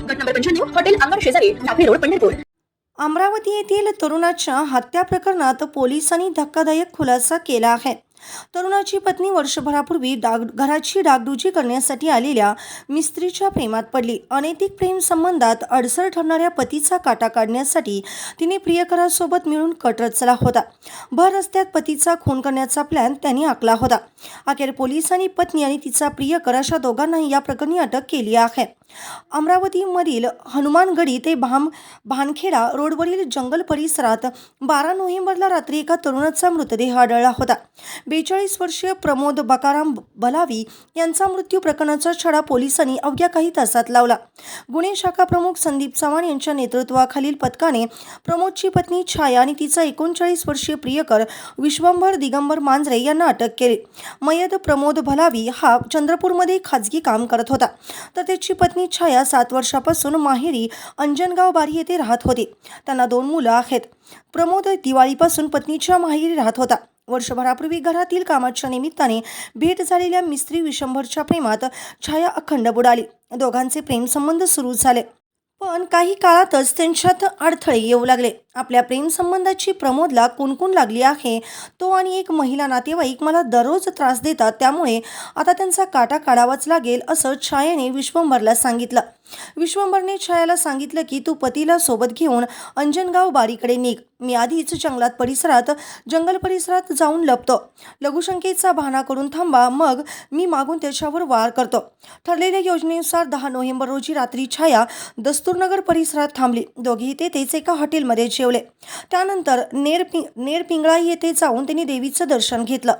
गट नंबर पंच्याण्णव हॉटेल अंगण शेजारी रोड पंढरपूर. अमरावती येथील तरुणाच्या हत्या प्रकरणात पोलिसांनी धक्कादायक खुलासा केला आहे. तरुणाची पत्नी वर्षभरापूर्वी डाग घराची डागडुजी करण्यासाठी आलेल्या मिस्त्रीच्या प्रेमात पडली. अनैतिक प्रेम संबंधात अडसर ठरणाऱ्या पतीचा काटा काढण्यासाठी तिने प्रियकरासोबत मिळून कट रचला होता. भर रस्त्यात पतीचा खून करण्याचा प्लॅन त्यांनी आखला होता. अखेर पोलिसांनी पत्नी आणि तिचा प्रियकर अशा दोघांनाही या प्रकरणी अटक केली आहे. अमरावतीमधील हनुमानगडी ते भाम भानखेडा रोडवरील जंगल परिसरात बारा नोव्हेंबरला रात्री एका तरुणाचा मृतदेह आढळला होता. बेचाळीस वर्षीय प्रमोद बकाराम बलावी यांचा मृत्यू प्रकरणाचा छडा पोलिसांनी अवघ्या काही तासात लावला. गुन्हे शाखा प्रमुख संदीप चव्हाण यांच्या नेतृत्वाखालील पथकाने प्रमोदची पत्नी छाया आणि तिचा एकोणचाळीस वर्षीय प्रियकर विश्वंभर दिगंबर मांजरे यांना अटक केली. मयत प्रमोद भलावी हा चंद्रपूरमध्ये खाजगी काम करत होता. तर त्याची पत्नी छाया सात वर्षापासून माहेरी अंजनगाव बारी येथे राहत होती. त्यांना दोन मुलं आहेत. प्रमोद दिवाळीपासून पत्नीच्या माहेरी राहत होता. वर्षभरापूर्वी घरातील कामाच्या निमित्ताने भेट झालेल्या मिस्त्री विशंभरच्या प्रेमात छाया अखंड बुडाली. दोघांचे प्रेमसंबंध सुरू झाले. पण काही काळातच त्यांच्यात अडथळे येऊ लागले. आपल्या प्रेमसंबंधाची प्रमोदला कुणकुण लागली आहे तो आणि एक महिला नातेवाईक मला दररोज त्रास देतात त्यामुळे आता त्यांचा काटा काढावाच लागेल असं छायाने विश्वंभरला सांगितलं. विश्वंभरने छायाला सांगितलं की तू पतीला सोबत घेऊन अंजनगाव बारीकडे निघ. मी आधीच जंगलात परिसरात जंगल परिसरात जाऊन लपतो. लघुशंकेचा बहाणा करून थांबा. मग मी मागून त्याच्यावर वार करतो. ठरलेल्या योजनेनुसार दहा नोव्हेंबर रोजी रात्री छाया दस्तूरनगर परिसरात थांबली. दोघेही तेथेच एका हॉटेलमध्ये जेवले त्यानंतर नेरपि नेरपिंगळा येथे जाऊन त्यांनी देवीचं दर्शन घेतलं.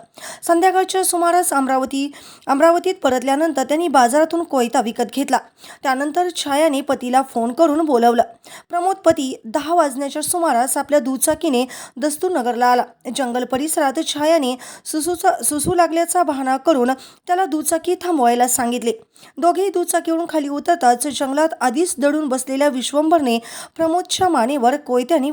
संध्याकाळच्या सुमारास अमरावती अमरावतीत परतल्यानंतर त्यांनी बाजारातून कोयता विकत घेतला. त्यानंतर छायाने पतीला फोन करून बोलवलं. प्रमोद पती दहा वाजण्याच्या सुमारास आपल्या दुचाकीने दस्तूरनगरला आला. जंगल परिसरात छायाने सुसूचा सुसू लागल्याचा बहाणा करून त्याला दुचाकी थांबवायला सांगितले. दोघेही दुचाकीवरून खाली उतरताच जंगलात आधीच दडून बसलेल्या विश्वंभरने प्रमोदच्या मानेवर कोयत्याने